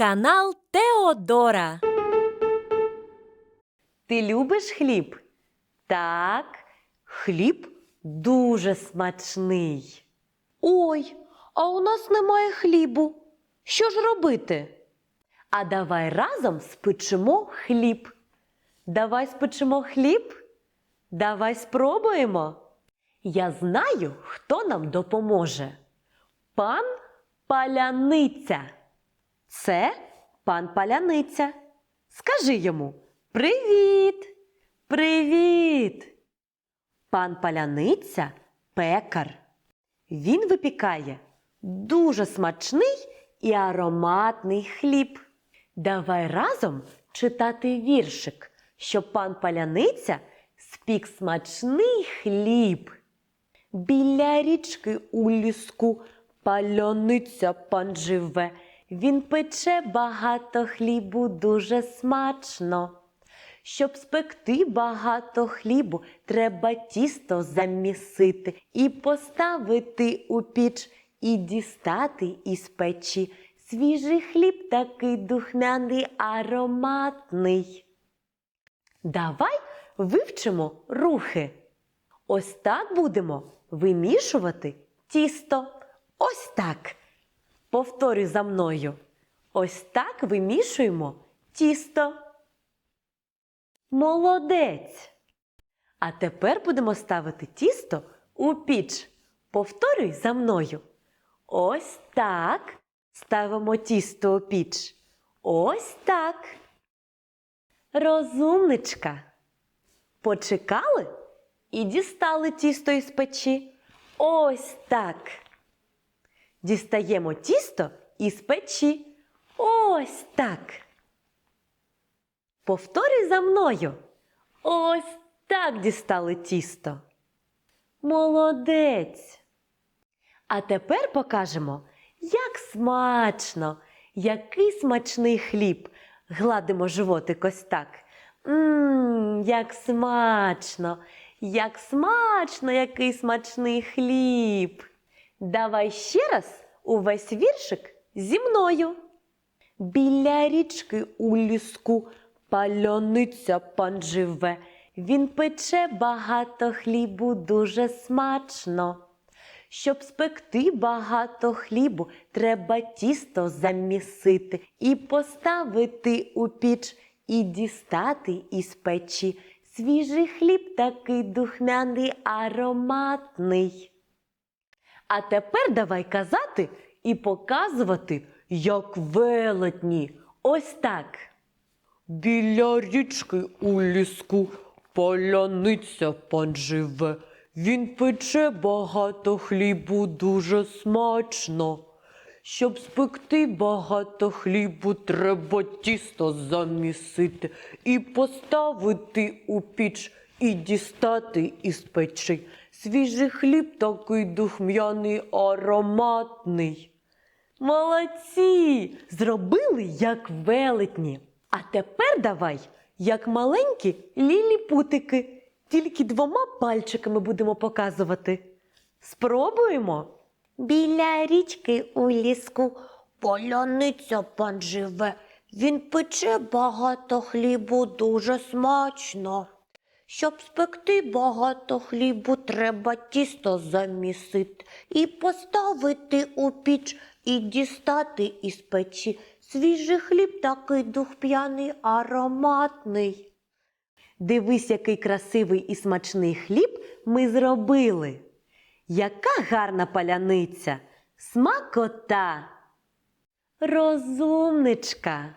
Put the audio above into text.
Канал Теодора. Ти любиш хліб? Так, хліб дуже смачний. Ой, а у нас немає хлібу. Що ж робити? А давай разом спечемо хліб. Давай спечемо хліб. Давай спробуємо. Я знаю, хто нам допоможе. Пан Паляниця. Це пан Паляниця. Скажи йому Привіт! Привіт! Пан Паляниця пекар. Він випікає дуже смачний і ароматний хліб. Давай разом читати віршик, щоб пан Паляниця спік смачний хліб. Біля річки у ліску пальониця пан живе. Він пече багато хлібу дуже смачно. Щоб спекти багато хлібу, треба тісто замісити і поставити у піч, і дістати із печі. Свіжий хліб такий духмяний, ароматний. Давай вивчимо рухи. Ось так будемо вимішувати тісто. Ось так. Повторюй за мною. Ось так вимішуємо тісто. Молодець. А тепер будемо ставити тісто у піч. Повторюй за мною. Ось так ставимо тісто у піч. Ось так. Розумничка. Почекали і дістали тісто із печі. Ось так. Дістаємо тісто із печі. Ось так. Повторюй за мною. Ось так дістали тісто. Молодець. А тепер покажемо, як смачно, який смачний хліб. Гладимо животик ось так. Мм, як смачно, як смачно, який смачний хліб. Давай ще раз увесь віршик зі мною. Біля річки у ліску пальониця пан живе. Він пече багато хлібу дуже смачно. Щоб спекти багато хлібу, треба тісто замісити і поставити у піч, і дістати із печі. Свіжий хліб такий духмяний, ароматний. А тепер давай казати і показувати, як велетні. Ось так. Біля річки у ліску поляниця пан живе. Він пече багато хлібу дуже смачно. Щоб спекти багато хлібу, треба тісто замісити і поставити у піч, і дістати із печі. Свіжий хліб такий духмяний, ароматний. Молодці! Зробили як велетні. А тепер давай, як маленькі ліліпутики, тільки двома пальчиками будемо показувати. Спробуємо. Біля річки у ліску поляниця пан живе. Він пече багато хлібу дуже смачно. Щоб спекти багато хлібу, треба тісто замісити і поставити у піч, і дістати із печі. Свіжий хліб такий духп'яний, ароматний. Дивись, який красивий і смачний хліб ми зробили. Яка гарна паляниця, смакота. Розумничка.